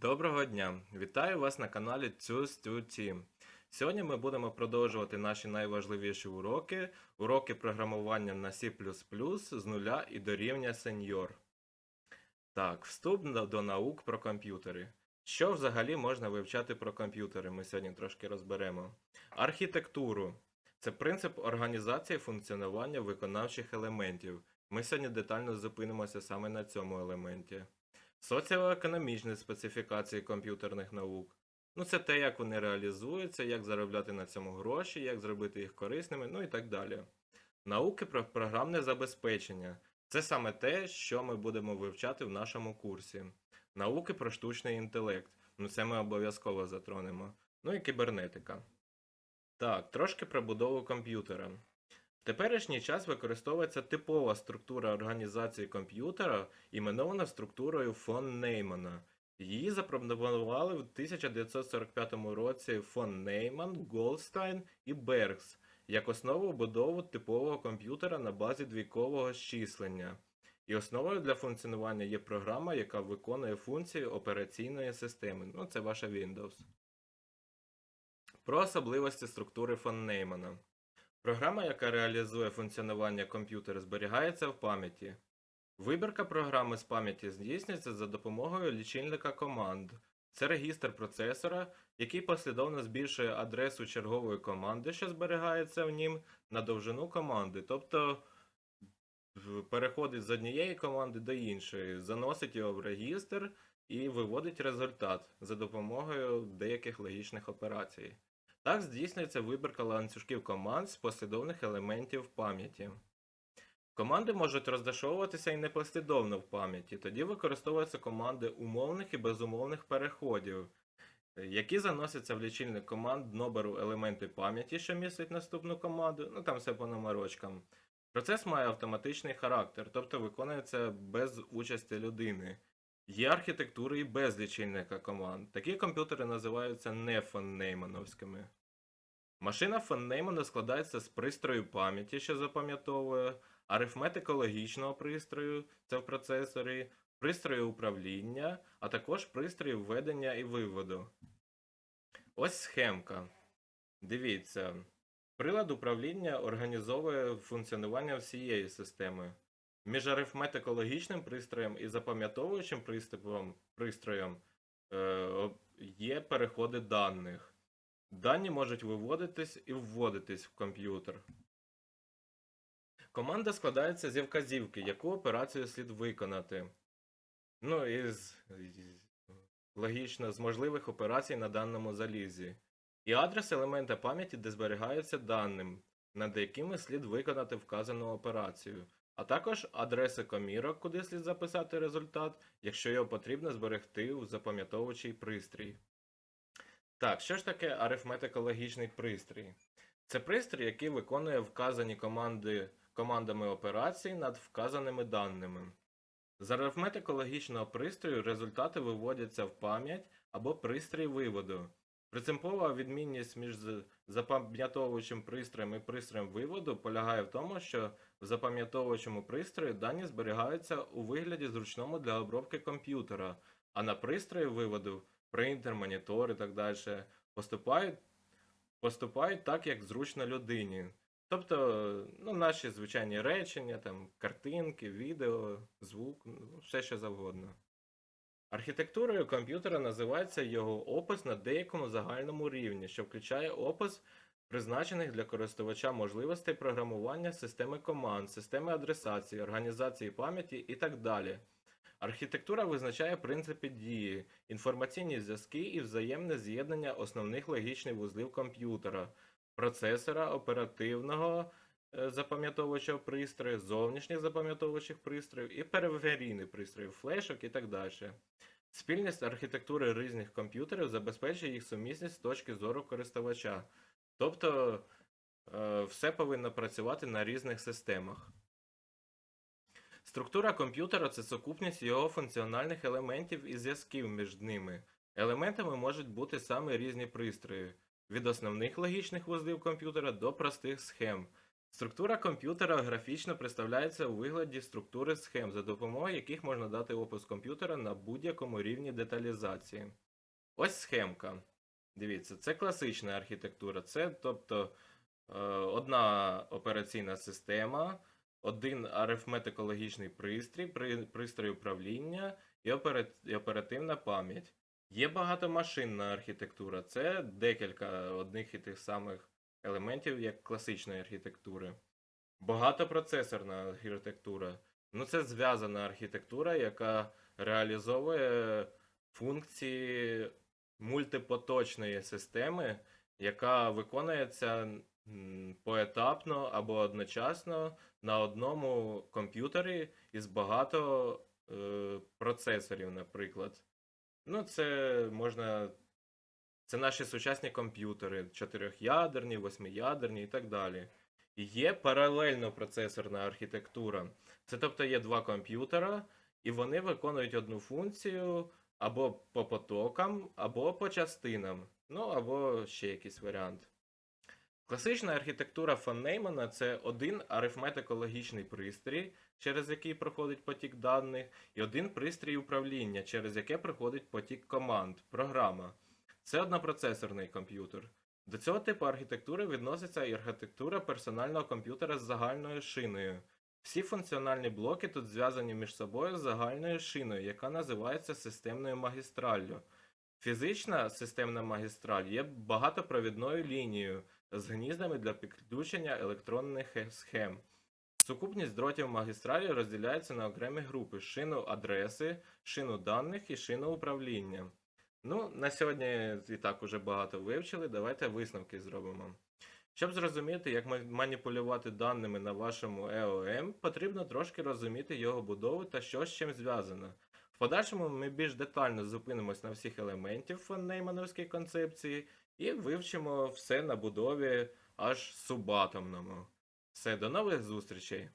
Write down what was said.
Доброго дня! Вітаю вас на каналі Team. Сьогодні ми будемо продовжувати наші найважливіші уроки, уроки програмування на C++ з нуля і до рівня сеньор. Так, вступ до наук про комп'ютери. Що взагалі можна вивчати про комп'ютери? Ми сьогодні трошки розберемо. Архітектуру це принцип організації функціонування виконавчих елементів. Ми сьогодні детально зупинимося саме на цьому елементі. Соціоекономічні специфікації комп'ютерних наук. Ну, це те, як вони реалізуються, як заробляти на цьому гроші, як зробити їх корисними, ну і так далі. Науки про програмне забезпечення. Це саме те, що ми будемо вивчати в нашому курсі. Науки про штучний інтелект. Ну, це ми обов'язково затронемо. Ну і кібернетика. Так, трошки про будову комп'ютера. Теперішній час використовується типова структура організації комп'ютера, іменована структурою фон Неймана. Її запропонували в 1945 році фон Нейман, Голдстайн і Бергс як основу будови типового комп'ютера на базі двійкового щислення. І основою для функціонування є програма, яка виконує функції операційної системи. Ну, це ваша Windows. Про особливості структури фон Неймана. Програма, яка реалізує функціонування комп'ютера, зберігається в пам'яті. Вибірка програми з пам'яті здійснюється за допомогою лічильника команд. Це регістр процесора, який послідовно збільшує адресу чергової команди, що зберігається в нім, на довжину команди. Тобто переходить з однієї команди до іншої, заносить його в регістр і виводить результат за допомогою деяких логічних операцій. Так здійснюється вибірка ланцюжків команд з послідовних елементів пам'яті. Команди можуть розташовуватися і непослідовно в пам'яті, тоді використовуються команди умовних і безумовних переходів, е, які заносяться в лічильник команд номеру елементи пам'яті, що містять наступну команду, ну там все по номерочкам. Процес має автоматичний характер, тобто виконується без участі людини. Є архітектури і без лічильника команд. Такі комп'ютери називаються нефоннеймановськими. Машина фон Неймана складається з пристрою пам'яті, що запам'ятовує, арифметико-логічного пристрою, це в процесорі, пристрою управління, а також пристрою введення і виводу. Ось схемка. Дивіться. Прилад управління організовує функціонування всієї системи. Між арифметико-логічним пристроєм і запам'ятовуючим пристроєм, пристроєм е, є переходи даних. Дані можуть виводитись і вводитись в комп'ютер. Команда складається зі вказівки, яку операцію слід виконати. Ну і з, логічно з можливих операцій на даному залізі. І адрес елемента пам'яті, де зберігаються даним, над якими слід виконати вказану операцію, а також адреси комірок, куди слід записати результат, якщо його потрібно зберегти в запам'ятовуючий пристрій. Так, що ж таке арифметико-логічний пристрій? Це пристрій, який виконує вказані команди, командами операцій над вказаними даними. З арифметико-логічного пристрою результати виводяться в пам'ять або пристрій виводу. Принципова відмінність між запам'ятовуючим пристроєм і пристроєм виводу полягає в тому, що в запам'ятовуючому пристрої дані зберігаються у вигляді зручному для обробки комп'ютера, а на пристрої виводу принтер, монітор і так далі поступають, поступають так, як зручно людині. Тобто, ну, наші звичайні речення, там, картинки, відео, звук, ну, все що завгодно. Архітектурою комп'ютера називається його опис на деякому загальному рівні, що включає опис призначених для користувача можливостей програмування системи команд, системи адресації, організації пам'яті і так далі. Архітектура визначає принципи дії, інформаційні зв'язки і взаємне з'єднання основних логічних вузлів комп'ютера, процесора, оперативного запам'ятовувача пристрою, зовнішніх запам'ятовуючих пристроїв і периферійних пристроїв, флешок і так далі. Спільність архітектури різних комп'ютерів забезпечує їх сумісність з точки зору користувача. Тобто е, все повинно працювати на різних системах. Структура комп'ютера це сукупність його функціональних елементів і зв'язків між ними. Елементами можуть бути саме різні пристрої, від основних логічних вузлів комп'ютера до простих схем. Структура комп'ютера графічно представляється у вигляді структури схем, за допомогою яких можна дати опис комп'ютера на будь-якому рівні деталізації. Ось схемка. Дивіться, це класична архітектура. Це тобто е, одна операційна система, один арифметикологічний пристрій, пристрій управління і, оперативна пам'ять. Є багатомашинна архітектура, це декілька одних і тих самих елементів, як класичної архітектури. Багатопроцесорна архітектура. Ну, це зв'язана архітектура, яка реалізовує функції мультипоточної системи, яка виконується поетапно або одночасно на одному комп'ютері із багато е, процесорів, наприклад. Ну, це можна. Це наші сучасні комп'ютери, чотирьохядерні, восьмиядерні і так далі. І Є паралельно процесорна архітектура. Це тобто є два комп'ютера, і вони виконують одну функцію або по потокам, або по частинам. Ну, або ще якийсь варіант. Класична архітектура фон Неймана це один арифметико-логічний пристрій, через який проходить потік даних, і один пристрій управління, через яке проходить потік команд, програма. Це однопроцесорний комп'ютер. До цього типу архітектури відноситься і архітектура персонального комп'ютера з загальною шиною. Всі функціональні блоки тут зв'язані між собою з загальною шиною, яка називається системною магістраллю. Фізична системна магістраль є багатопровідною лінією з гніздами для підключення електронних е- схем. Сукупність дротів магістралі розділяється на окремі групи: шину адреси, шину даних і шину управління. Ну, на сьогодні і так уже багато вивчили. Давайте висновки зробимо. Щоб зрозуміти, як маніпулювати даними на вашому EOM, потрібно трошки розуміти його будову та що з чим зв'язано. В подальшому ми більш детально зупинимось на всіх елементів фон Неймановської концепції і вивчимо все на будові аж субатомному. Все, до нових зустрічей!